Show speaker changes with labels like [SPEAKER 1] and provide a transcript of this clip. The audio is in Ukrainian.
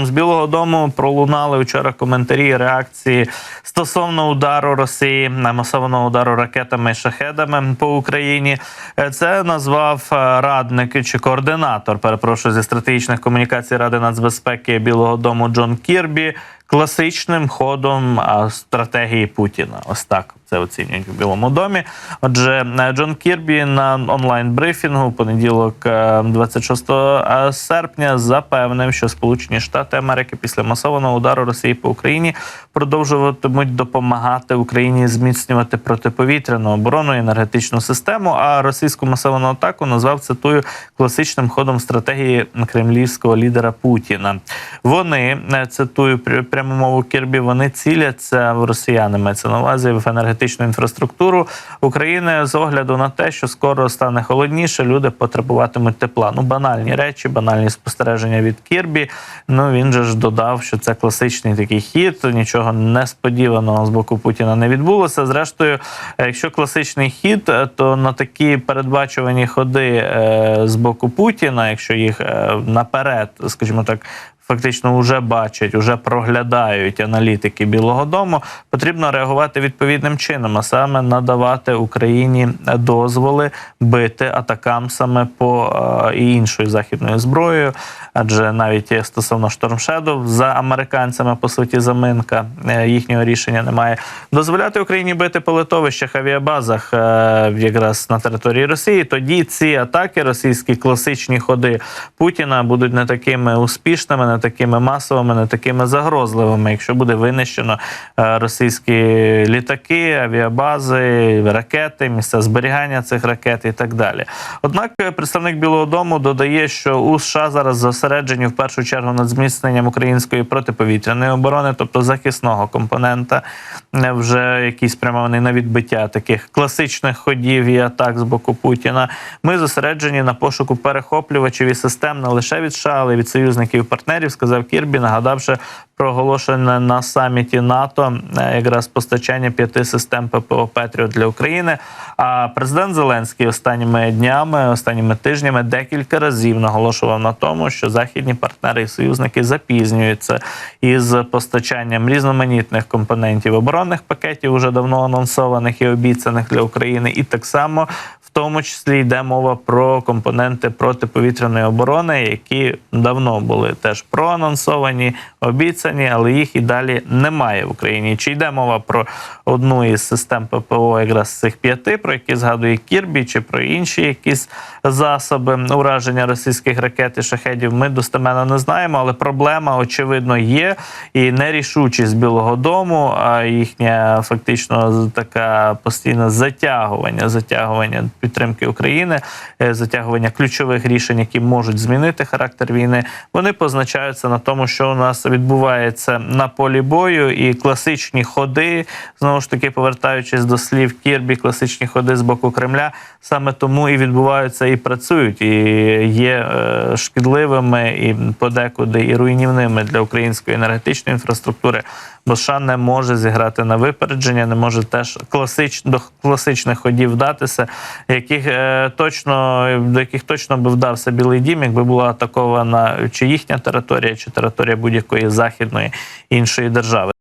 [SPEAKER 1] З Білого Дому пролунали вчора коментарі реакції стосовно удару Росії на масованого удару ракетами і шахедами по Україні. Е, Це назвав е, радник чи координатор, перепрошую зі стратегічних комунікацій Ради нацбезпеки Білого Дому Джон Кірбі. Класичним ходом стратегії Путіна, ось так це оцінюють у Білому домі. Отже, е, Джон Кірбі на онлайн брифінгу понеділок, е, 26 серпня, запевнив, що Сполучені Штати Америки після масованого удару Росії по Україні продовжуватимуть допомагати Україні зміцнювати протиповітряну оборону і енергетичну систему. А російську масовану атаку назвав цитую класичним ходом стратегії кремлівського лідера Путіна. Вони е, цитую пряму мову Кірбі. Вони ціляться в росіяни. Мається на увазі в енергетичну інфраструктуру України з огляду на те, що скоро стане холодніше. Люди потребуватимуть тепла. Ну банальні речі, банальні спостереження від Кірбі. Ну він же ж додав, що це класичний такий хід. Нічого несподіваного з боку Путіна не відбулося. Зрештою, якщо класичний хід, то на такі передбачувані ходи е, з боку Путіна, якщо їх е, наперед, скажімо так. Фактично вже бачать, вже проглядають аналітики Білого Дому. Потрібно реагувати відповідним чином, а саме надавати Україні дозволи бити атакам саме по е, і іншою західною зброєю. Адже навіть стосовно Shadow за американцями, по суті, заминка е, їхнього рішення немає. Дозволяти Україні бити по литовищах, авіабазах е, якраз на території Росії. Тоді ці атаки, російські класичні ходи Путіна, будуть не такими успішними, не такими масовими, не такими загрозливими, якщо буде винищено е, російські літаки, авіабази, ракети, місця зберігання цих ракет і так далі. Однак е, представник Білого Дому додає, що у США зараз зосереджені в першу чергу над зміцненням української протиповітряної оборони, тобто захисного компонента, е, вже який спрямований на відбиття таких класичних ходів і атак з боку Путіна. Ми зосереджені на пошуку перехоплювачів і систем не лише від США, але й від союзників і партнерів, сказав Кірбі, нагадавши про оголошене на саміті НАТО е, якраз постачання п'яти систем ППО Петріот для України. А президент Зеленський останніми днями, останніми тижнями декілька разів наголошував на тому, що західні партнери і союзники запізнюються із постачанням різноманітних компонентів оборонних пакетів, уже давно анонсованих і обіцяних для України, і так само. Тому числі йде мова про компоненти протиповітряної оборони, які давно були теж проанонсовані, обіцяні, але їх і далі немає в Україні. Чи йде мова про одну із систем ППО, якраз цих п'яти, про які згадує Кірбі, чи про інші якісь засоби ураження російських ракет і шахедів? Ми достеменно не знаємо, але проблема очевидно є. І нерішучість Білого Дому, а їхня фактично така постійне затягування, затягування підтримки України, е, затягування ключових рішень, які можуть змінити характер війни. Вони позначаються на тому, що у нас відбувається на полі бою, і класичні ходи, знову ж таки, повертаючись до слів Кірбі, класичні ходи з боку Кремля, саме тому і відбуваються і працюють, і є е, шкідливими і подекуди і руйнівними для української енергетичної інфраструктури. Бо США не може зіграти на випередження, не може теж класич, до класичних ходів вдатися, яких е, точно до яких точно би вдався Білий Дім, якби була атакована чи їхня територія, чи територія будь-якої західної іншої держави.